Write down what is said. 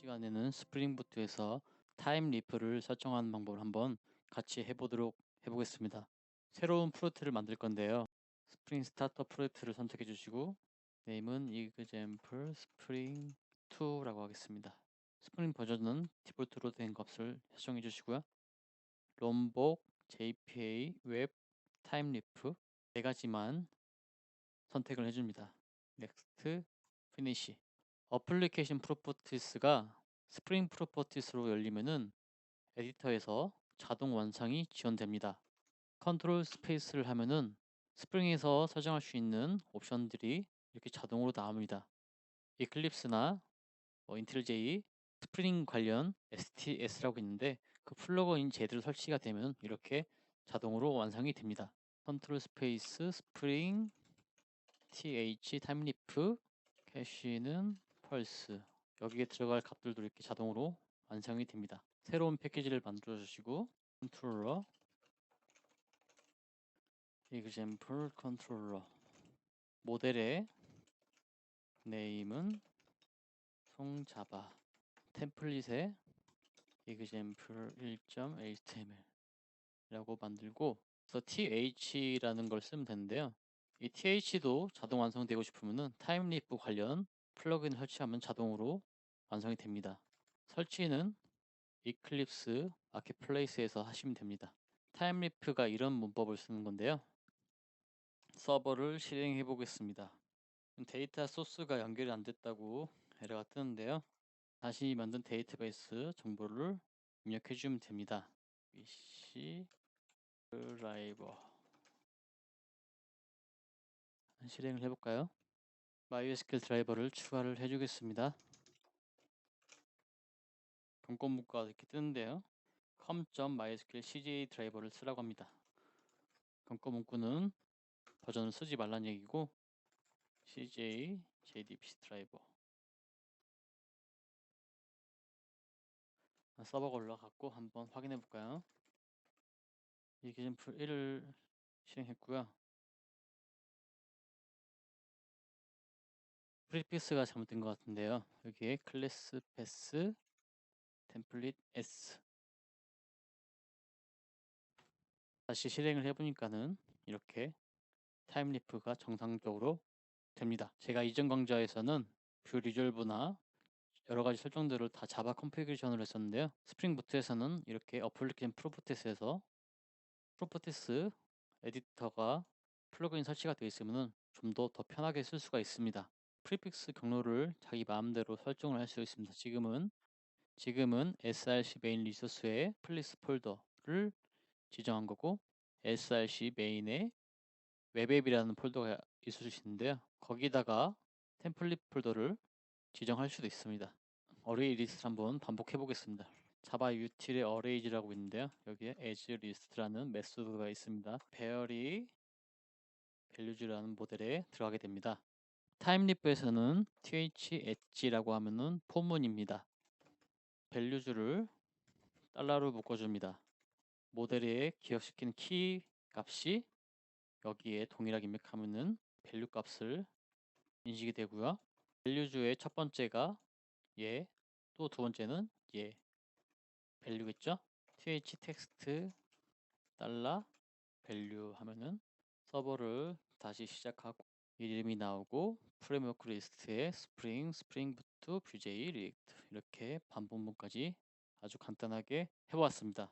시간에는 스프링부트에서 타임 리프를 설정하는 방법을 한번 같이 해보도록 해보겠습니다. 새로운 프로젝트를 만들 건데요. 스프링 스타터 프로젝트를 선택해 주시고 네임은 example spring 2라고 하겠습니다. 스프링 버전은 디폴트로 된 값을 설정해 주시고요. 롬복, JPA, 웹, 타임리프 네 가지만 선택을 해줍니다. Next, Finish. 어플리케이션 프로퍼티스가 스프링 프로퍼티스로 열리면은 에디터에서 자동 완성이 지원됩니다. 컨트롤 스페이스를 하면은 스프링에서 설정할 수 있는 옵션들이 이렇게 자동으로 나옵니다. 이클립스나 뭐 인텔J, 스프링 관련 STS라고 있는데 그 플러그인 제대로 설치가 되면 이렇게 자동으로 완성이 됩니다. 컨트롤 스페이스 스프링 th 타임리프 캐시는 펄스 여기에 들어갈 값들도 이렇게 자동으로 완성이 됩니다. 새로운 패키지를 만들어 주시고 컨트롤러 example 컨트롤러 모델의 네임은 송자바 템플릿의 example 1.html 라고 만들고 그래서 th라는 걸 쓰면 되는데요. 이 th도 자동 완성되고 싶으면은 타임리프 관련 플러그인 설치하면 자동으로 완성이 됩니다. 설치는 이클립스 마켓플레이스에서 하시면 됩니다. 타임리프가 이런 문법을 쓰는 건데요. 서버를 실행해 보겠습니다. 데이터 소스가 연결이 안 됐다고 에러가 뜨는데요. 다시 만든 데이터베이스 정보를 입력해 주면 됩니다. PC 드라이버 실행을 해볼까요? MySQL 드라이버를 추가를 해주겠습니다. 경고 문구가 이렇게 뜨는데요. com.mysql cj 드라이버를 쓰라고 합니다. 경고 문구는 버전을 쓰지 말란 얘기고 cj jdbc 드라이버 서버가 올라갔고 한번 확인해 볼까요? 이 기준풀 1을 실행했고요. 프리피스가 잘못된 것 같은데요. 여기에 클래스 패스 템플릿 S 다시 실행을 해보니까는 이렇게 타임리프가 정상적으로 됩니다. 제가 이전 강좌에서는 뷰 리졸브나 여러 가지 설정들을 다 자바 컨피그레이션으로 했었는데요. 스프링 부트에서는 이렇게 어플리케이션 프로퍼티스에서 프로퍼티스 에디터가 플러그인 설치가 되어 있으면 좀 더 더 편하게 쓸 수가 있습니다. 프리픽스 경로를 자기 마음대로 설정을 할 수 있습니다. 지금은 지금은 src 메인 리소스의 플리스 폴더를 지정한 거고 src 메인에 웹앱이라는 폴더가 있을 수 있는데요. 거기다가 템플릿 폴더를 지정할 수도 있습니다. 어레이 리스트 한번 반복해 보겠습니다. 자바 util의 arrays라고 있는데요. 여기에 as list라는 메소드가 있습니다. 배열이 values라는 모델에 들어가게 됩니다. 타임리프에서는 th 엣지라고 하면은 포문입니다. 밸류즈를 달러로 묶어줍니다. 모델에 기억시키는 키 값이 여기에 동일하게 입력하면은 밸류 값을 인식이 되고요. 밸류즈의 첫 번째가 예, 또 두 번째는 예. 밸류겠죠? th 텍스트 달러 밸류 하면은 서버를 다시 시작하고 이름이 나오고 프레임워크 리스트에 스프링, 스프링부트, 뷰제이, 리액트 이렇게 반복문까지 아주 간단하게 해보았습니다.